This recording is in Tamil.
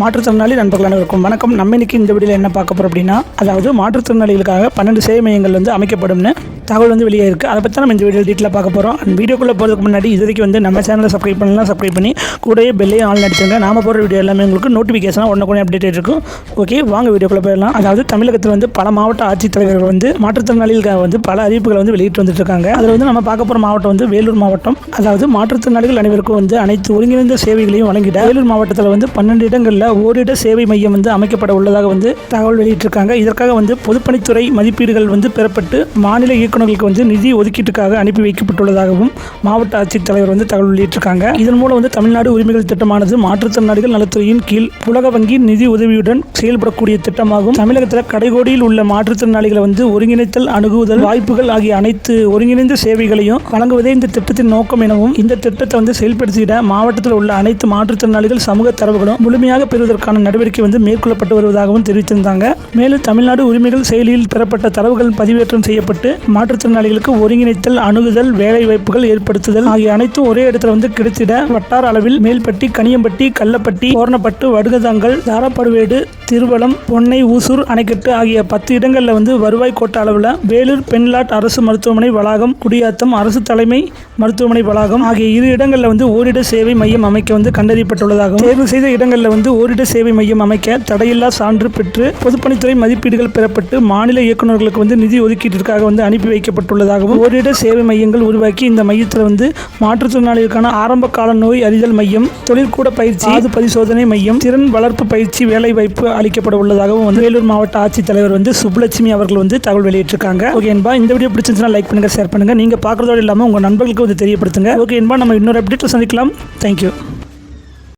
மாற்றுத்திறனாளி நண்பர்கள் அனைவருக்கும் வணக்கம். நம்ம இன்னைக்கு இந்த வீடியோவில் என்ன பார்க்க போகிறோம் அப்படின்னா அதாவது மாற்றுத்திறனாளிகளுக்காக பன்னெண்டு சேவை மையங்கள் வந்து அமைக்கப்படும்னு தகவல் வந்து வெளியே இருக்குது அதை பற்றி தான் நம்ம இந்த வீடியோ டீட்டெயில் பார்க்க போகிறோம் அந்த வீடியோக்குள்ளே போகிறதுக்கு முன்னாடி இது வரைக்கும் வந்து நம்ம சேனலை சப்ஸ்கிரைப் பண்ணலாம் சப்ஸ்கிரைப் பண்ணி கூடயே பெல்லையும் ஆன் அடிச்சுங்க நாம போகிற வீடியோ எல்லாமே உங்களுக்கு நோட்டிஃபிகேஷனாக உடனே அப்டேட் இருக்கும். ஓகே வாங்க வீடியோக்குள்ளே போயிடலாம். அதாவது தமிழகத்தில் வந்து பல மாவட்ட ஆட்சித்தலைவர்கள் வந்து மாற்றுத்திறனாளிகளுக்காக வந்து பல அறிவிப்புகளை வந்து வெளியிட்டு வந்துட்டு இருக்காங்க. அதில் வந்து நம்ம பார்க்க போகிற மாவட்டம் வந்து வேலூர் மாவட்டம். அதாவது மாற்றுத்திறனாளிகள் அனைவருக்கும் வந்து அனைத்து ஒருங்கிணைந்த சேவைகளையும் வழங்கிட வேலூர் மாவட்டத்தில் வந்து பன்னெண்டு இடங்களில் ஓரிட சேவை மையம் வந்து அமைக்கப்பட உள்ளதாக வந்து தகவல் வெளியிட்டிருக்காங்க இதற்காக வந்து பொதுப்பணித்துறை மதிப்பீடுகள் வந்து பெறப்பட்டு மாநில இயக்குநர்களுக்கு வந்து நிதி ஒதுக்கீட்டுக்காக அனுப்பி வைக்கப்பட்டுள்ளதாகவும் மாவட்ட ஆட்சித்தலைவர் வந்து தகவல் வெளியிட்டிருக்காங்க. இதன் மூலம் வந்து தமிழ்நாடு உரிமைகள் திட்டமானது மாற்றுத்திறனாளிகள் நலத்துறையின் கீழ் உலக வங்கி நிதி உதவியுடன் செயல்படக்கூடிய திட்டமாகும் தமிழகத்தில் கடைகோடியில் உள்ள மாற்றுத்திறனாளிகளை வந்து ஒருங்கிணைத்தல் அணுகுதல் வாய்ப்புகள் ஆகிய அனைத்து ஒருங்கிணைந்த சேவைகளையும் வழங்குவதே இந்த திட்டத்தின் நோக்கம் எனவும் இந்த திட்டத்தை வந்து செயல்படுத்திட மாவட்டத்தில் உள்ள அனைத்து மாற்றுத்திறனாளிகள் சமூக தரவுகளும் முழுமையாக பெறுவதற்கான நடவடிக்கை வந்து மேற்கொள்ளப்பட்டு வருவதாகவும் தெரிவித்திருந்தாங்க. மேலும் தமிழ்நாடு உரிமைகள் செயலியில் பெறப்பட்ட தரவுகள் பதிவேற்றம் செய்யப்பட்டு மாற்றுத்திறனாளிகளுக்கு ஒருங்கிணைத்தல் அணுகுதல் வேலை வாய்ப்புகள் ஏற்படுத்துதல் ஆகிய அனைத்தும் ஒரே இடத்துல வந்து கிடைத்திட வட்டார அளவில் மேல்பட்டி கனியம்பட்டி கள்ளப்பட்டி கோரணப்பட்டு வடுகதாங்கல் தாராப்படுவேடு திருவளம் பொன்னை ஊசூர் அணைக்கட்டு ஆகிய பத்து இடங்களில் வந்து வருவாய் கோட்ட அளவில் வேலூர் பெண்லாட் அரசு மருத்துவமனை வளாகம் குடியாத்தம் அரசு தலைமை மருத்துவமனை வளாகம் ஆகிய இரு இடங்களில் வந்து ஓரிட சேவை மையம் அமைக்க வந்து கண்டறியப்பட்டுள்ளதாகவும் தேர்வு செய்த இடங்களில் வந்து ஓரிட சேவை மையம் அமைக்க தடையில்லா சான்று பெற்று பொதுப்பணித்துறை மதிப்பீடுகள் பெறப்பட்டு மாநில இயக்குநர்களுக்கு வந்து நிதி ஒதுக்கீட்டிற்காக வந்து அனுப்பி வைக்கப்பட்டுள்ளதாகவும் ஓரிட சேவை மையங்கள் உருவாக்கி இந்த மையத்தில் வந்து மாற்றுத்திறனாளிகளுக்கான ஆரம்ப கால நோய் அறிதல் மையம் தொழிற்கூட பயிற்சி அது பரிசோதனை மையம் திறன் வளர்ப்பு பயிற்சி வேலை வாய்ப்பு அளிக்கப்பட உள்ளதாகவும் வந்து வேலூர் மாவட்ட ஆட்சித்தலைவர் வந்து சுப்புலட்சுமி அவர்கள் வந்து தகவல் வெளியிட்டிருக்காங்க. ஓகே என்பா இந்த வீடியோ பிடிச்சிருந்துச்சுன்னா லைக் பண்ணுங்க ஷேர் பண்ணுங்க. நீங்க பார்க்குறதோடு இல்லாமல் உங்க நண்பர்களுக்கு வந்து தெரியப்படுத்துங்க. ஓகே என்பா நம்ம இன்னொரு அப்டேட்டில் சந்திக்கலாம். தேங்க்யூ